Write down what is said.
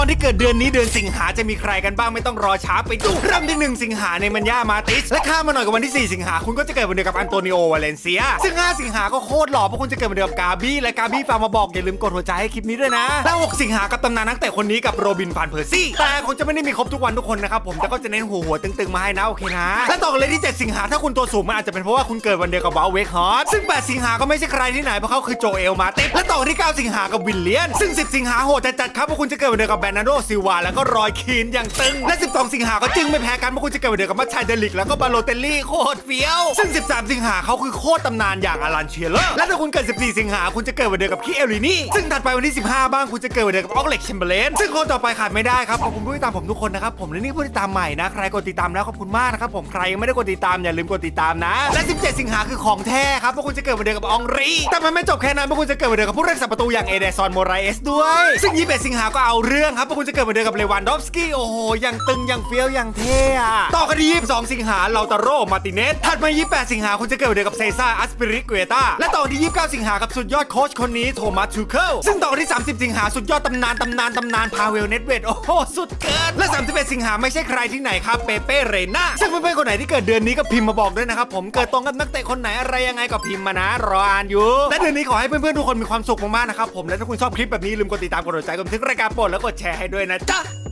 อลที่เกิดเดือนนี้เดือนสิงหาจะมีใครกันบ้างไม่ต้องรอช้าไปดูเริ่มที่หนึ่งสิงหาในมันย่ามาติส และข้ามมาหน่อยกับวันที่ 4 สิงหาคุณก็จะเกิดวันเดียวกับอันโตนิโอวาเลนเซีย ซึ่ง 5 สิงหาก็โคตรหล่อเพราะคุณจะเกิดวันเดียวกับกาบี้และกาบี้ฝากมาบอกอย่าลืมกดหัวใจให้คลิปนี้ด้วยนะและ6สิงหากับตำนานนักเตะคนนี้กับโรบินฟานเพอร์ซี่แต่คงจะไม่ได้มีครบทุกวันทุกคนนะครับผมแต่ก็จะเน้นหัวหัวตึงๆมาให้นะโอเคนะและต่อกันเลยที่7สิงหาถ้าคุณตัวสูงมันอาจจะเป็นเพราะว่าคุณเกิดวันเดียวกับวาลเวกฮอตซึ่ง 8 สิงหาก็ไม่ใช่ใครที่ไหนเพราะเขาคือโจเอลมาติสและต่อที่ 9 สิงหากับวิลเลียนซึ่ง 10 สิงหาโหดจัดๆครับเพราะคุณจะเกิดวันเดียวกับแบรนาร์โดซิวาแล้วก็รอยคีนอย่างตึง และ 12 สิงหาก็จึงไม่แพ้กันเพราะคุณจะเกิดเดียวกับมัชชัยเดลิกแล้วก็บาโลเตลลี่โคตรเฟี้ยว ซึ่ง 13 สิงหาเขาคือโคตรตำนานอย่างอลันเชียร์เลอร์และถ้าคุณเกิด 14 สิงหาคุณจะเกิดเดียวกับคีเอลลินี่ซึ่งถัดไปวันที่ 15 บ้างคุณจะเกิดเดียวกับออกเล็กแชมเบอร์เลนซึ่งคนต่อไปขาดไม่ได้ครับขอบคุณผู้ติดตามผมทุกคนนะครับผมและนี่ผู้ติดตามใหม่นะใครกดติดตามแล้วขอบคุณมากนะครับผมใครยังไม่ได้กดติดตามอย่าลืมกดติดตามนะและ 17 สิงหาคือของแท้ครับเพราะคุณจะเกิดวันเดียวกับอองรีแต่มันไม่จบแค่นั้นเพราะคุณจะเกิดวันเดียวกับผู้รักษาประตูอย่างเอเดซอนโมไรเอสด้วย ซึ่ง 21 สิงหาก็เอาเรื่องครับเพราะคุณจะเกิดวันเดียวกับเลวันดอฟสกี้โอ้โหยังตึงยังเฟี้ยวยังเท่อะต่อกันที่22 สิงหาเราตาโรมาติเนสถัดมา 28 สิงหาคุณจะเกิดวันเดียวกับเซซ่าอัสปิริเกเตาและต่อที่29 สิงหากับสุดยอดโค้ชคนนี้โทมัสทูเคิลซึ่งต่อที่ 30 สิงหาสุดยอดตำนานตำนานตำนานพาเวลเน็ตเวดโอ้โหสุดเกินและ 31 สิงหาไม่ใช่ใครที่ไหนครับเปเป้เรน่าซึ่งเพื่อนๆคนไหนที่เกิดเดือนนี้ก็พิมพ์มาบอกด้วยนะครับผมเกิดตรงกับนักเตะคนไหนอะไรยังไงก็พิมพ์มานะรออ่านอยู่และเดือนนี้ขอให้เพื่อนๆทุกคนมีความสุขมากๆนะครับผมและถ้าคุณชอบคลิปแบบนี้ลืมกดติดตามกดหัวใจกดบันทึกรายการโปรดแล้วกดแชร์ให้ด้วยนะจ๊ะ